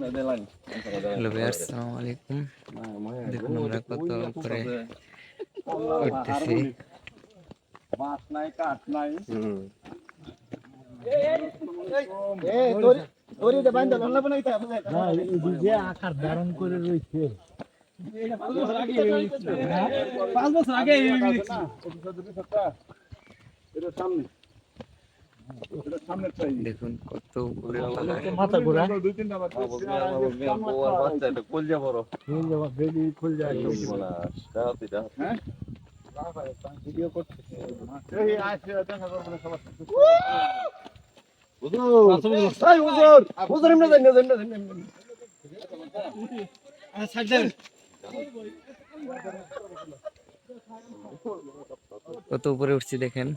Hello viewers আসসালামু আলাইকুম দেখুন আমরা কত করে উঠতেছি মাছ নাই কাঠ নাই আকার ধারণ করে রয়েছে পাঁচ বছর আগে সামনে দেখুন কত উপরে মাথা ঘোরা। হ্যাঁ? ভিডিও কত উপরে উঠছি দেখেন।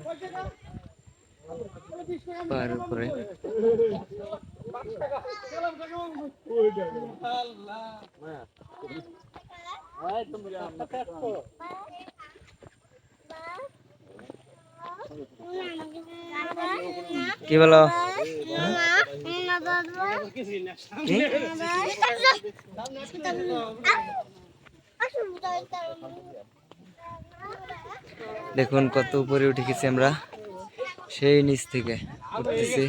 কি বলো? দেখুন কত উপরে উঠে গেছি আমরা। সেই নিচ থেকে উঠতেছি।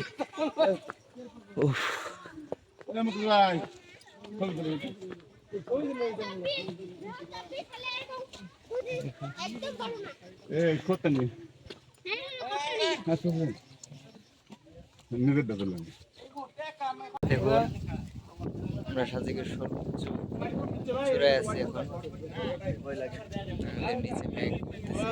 আমরা সাজিকের সর্বোচ্চ আছি এখন। নিচে মেঘ উঠতেছে।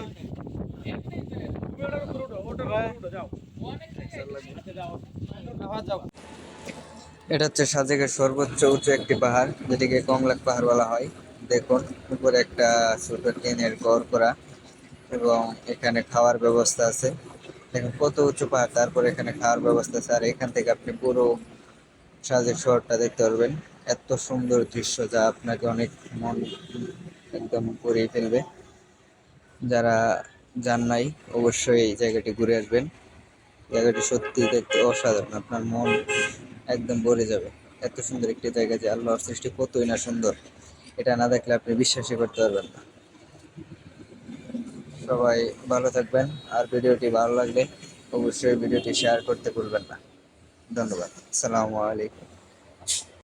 এটা হচ্ছে সাজেকের সর্বোচ্চ উঁচু একটি পাহাড়, যেটিকে কংলাক পাহাড় বলা হয়। দেখুন, উপরে একটা ছোট টিনের ঘর করা এবং এখানে খাওয়ার ব্যবস্থা আছে। দেখুন, কত উঁচু পাহাড়, তারপর এখানে খাওয়ার ব্যবস্থা আছে। আর এখান থেকে আপনি পুরো সাজেক শহরটা দেখতে পারবেন। এত সুন্দর দৃশ্য যা আপনাকে অনেক মন একদম করিয়ে ফেলবে। যারা যান নাই, অবশ্যই এই জায়গাটি ঘুরে আসবেন। জায়গাটি সত্যি দেখতে অসাধারণ, আপনার মন একদম ভরে যাবে। এত সুন্দর একটি জায়গা যে আল্লাহর সৃষ্টি কতই না সুন্দর, এটা না দেখলে আপনি বিশ্বাসই করতে পারবেন না। সবাই ভালো থাকবেন, আর ভিডিওটি ভালো লাগলে অবশ্যই ভিডিওটি শেয়ার করতে ভুলবেন না। ধন্যবাদ। আসসালামু আলাইকুম।